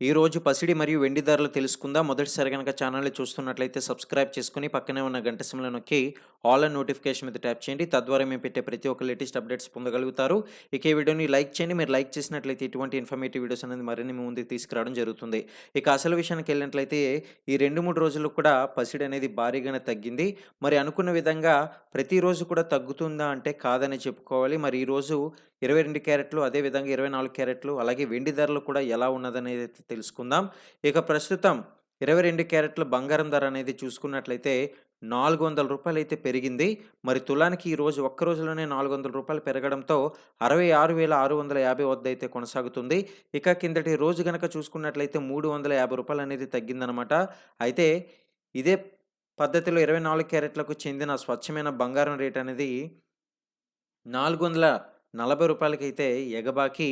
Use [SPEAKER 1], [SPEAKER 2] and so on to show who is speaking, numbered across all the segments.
[SPEAKER 1] ఈరోజు పసిడి మరియు వెండి ధరలు తెలుసుకుందాం. మొదటిసారి గనక ఛానల్‌ని చూస్తున్నట్లయితే సబ్స్క్రైబ్ చేసుకుని పక్కనే ఉన్న గంట సిమ్లో నొక్కి ఆల్ అండ్ నోటిఫికేషన్ మీద ట్యాప్ చేయండి. తద్వారా మేము పెట్టే ప్రతి ఒక్క లేటెస్ట్ అప్డేట్స్ పొందగలుగుతారు. ఇక ఈ వీడియోని లైక్ చేయండి. మీరు లైక్ చేసినట్లయితే ఇటువంటి ఇన్ఫర్మేటివ్ వీడియోస్ అనేది మరిన్ని మీ ముందుకు తీసుకురావడం జరుగుతుంది. ఇక అసలు విషయానికి వెళ్ళినట్లయితే ఈ 2, 3 రోజుల్లో కూడా పసిడి అనేది భారీగానే తగ్గింది. మరి అనుకున్న విధంగా ప్రతిరోజు కూడా తగ్గుతుందా అంటే కాదనే చెప్పుకోవాలి. మరి ఈరోజు 22 క్యారెట్లు అదేవిధంగా 24 క్యారెట్లు అలాగే వెండి ధరలు కూడా ఎలా ఉన్నదనేది తెలుసుకుందాం. ఇక ప్రస్తుతం 22 క్యారెట్ల బంగారం ధర అనేది చూసుకున్నట్లయితే నాలుగు వందల రూపాయలు అయితే పెరిగింది. మరి తులానికి ఈరోజు ఒక్క రోజులోనే రూ. 400 పెరగడంతో 66,650 వద్ద అయితే కొనసాగుతుంది. ఇక కిందటి రోజు గనక చూసుకున్నట్లయితే మూడు వందల యాభై రూపాయలు అనేది తగ్గిందనమాట. అయితే ఇదే పద్ధతిలో 24 క్యారెట్లకు చెందిన స్వచ్ఛమైన బంగారం రేట్ అనేది నాలుగు వందల నలభై రూపాయలకైతే ఎగబాకి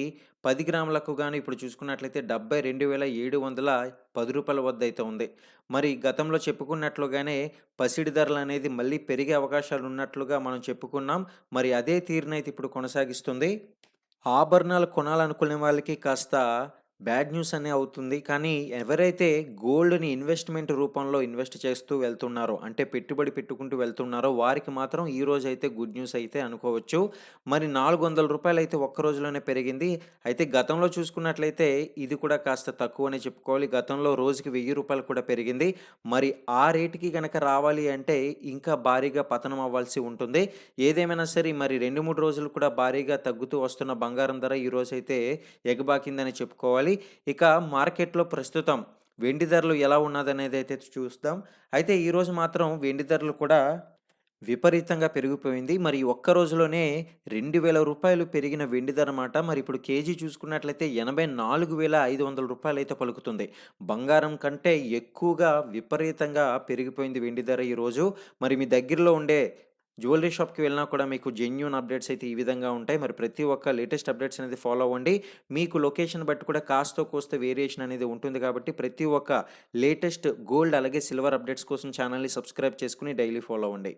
[SPEAKER 1] పది గ్రాములకు గాను ఇప్పుడు చూసుకున్నట్లయితే డెబ్బై రెండు వేల ఏడు వందల పది రూపాయల వద్ద అయితే ఉంది. మరి గతంలో చెప్పుకున్నట్లుగానే పసిడి ధరలు అనేది మళ్ళీ పెరిగే అవకాశాలు ఉన్నట్లుగా మనం చెప్పుకున్నాం. మరి అదే తీరునైతే ఇప్పుడు కొనసాగిస్తుంది. ఆభరణాలు కొనాలనుకునే వాళ్ళకి కాస్త బ్యాడ్ న్యూస్ అనే అవుతుంది. కానీ ఎవరైతే గోల్డ్‌ని ఇన్వెస్ట్‌మెంట్ రూపంలో ఇన్వెస్ట్ చేస్తూ వెళ్తున్నారో అంటే పెట్టుబడి పెట్టుకుంటూ వెళ్తున్నారో వారికి మాత్రం ఈ రోజు అయితే గుడ్ న్యూస్ అయితే అనుకోవచ్చు. మరి నాలుగు వందల రూపాయలు అయితే ఒక్క రోజులోనే పెరిగింది. అయితే గతంలో చూసుకున్నట్లయితే ఇది కూడా కాస్త తక్కువనే చెప్పుకోవాలి. గతంలో రోజుకి వెయ్యి రూపాయలు కూడా పెరిగింది. మరి ఆ రేట్‌కి కనుక రావాలి అంటే ఇంకా భారీగా పతనం అవ్వాల్సి ఉంటుంది. ఏదేమైనా సరే మరి 2, 3 రోజులు కూడా భారీగా తగ్గుతూ వస్తున్న బంగారం ధర ఈరోజైతే ఎగబాకిందని చెప్పుకోవాలి. ఇక మార్కెట్‌లో ప్రస్తుతం వెండి ధరలు ఎలా ఉన్నదనేది అయితే చూస్తాం అయితే ఈరోజు మాత్రం వెండి ధరలు కూడా విపరీతంగా పెరిగిపోయింది. మరి ఒక్క రోజులోనే రెండు వేల రూపాయలు పెరిగిన వెండి ధర మాట మరి ఇప్పుడు కేజీ చూసుకున్నట్లయితే ఎనభై నాలుగు వేల ఐదు వందల రూపాయలు అయితే పలుకుతుంది. బంగారం కంటే ఎక్కువగా విపరీతంగా పెరిగిపోయింది వెండి ధర ఈరోజు. మరి మీ దగ్గరలో ఉండే జ్యువెలరీ షాప్‌కి వెళ్ళినా కూడా మీకు జెన్యున్ అప్డేట్స్ అయితే ఈ విధంగా ఉంటాయి. మరి ప్రతి ఒక్క లేటెస్ట్ అప్డేట్స్ అనేది ఫాలో అవ్వండి. మీకు లొకేషన్ బట్టి కూడా కాస్తో కోస్త వేరియేషన్ అనేది ఉంటుంది కాబట్టి ప్రతి ఒక్క లేటెస్ట్ గోల్డ్ అలాగే సిల్వర్ అప్డేట్స్ కోసం ఛానల్‌ని సబ్స్క్రైబ్ చేసుకుని డైలీ ఫాలో అవ్వండి.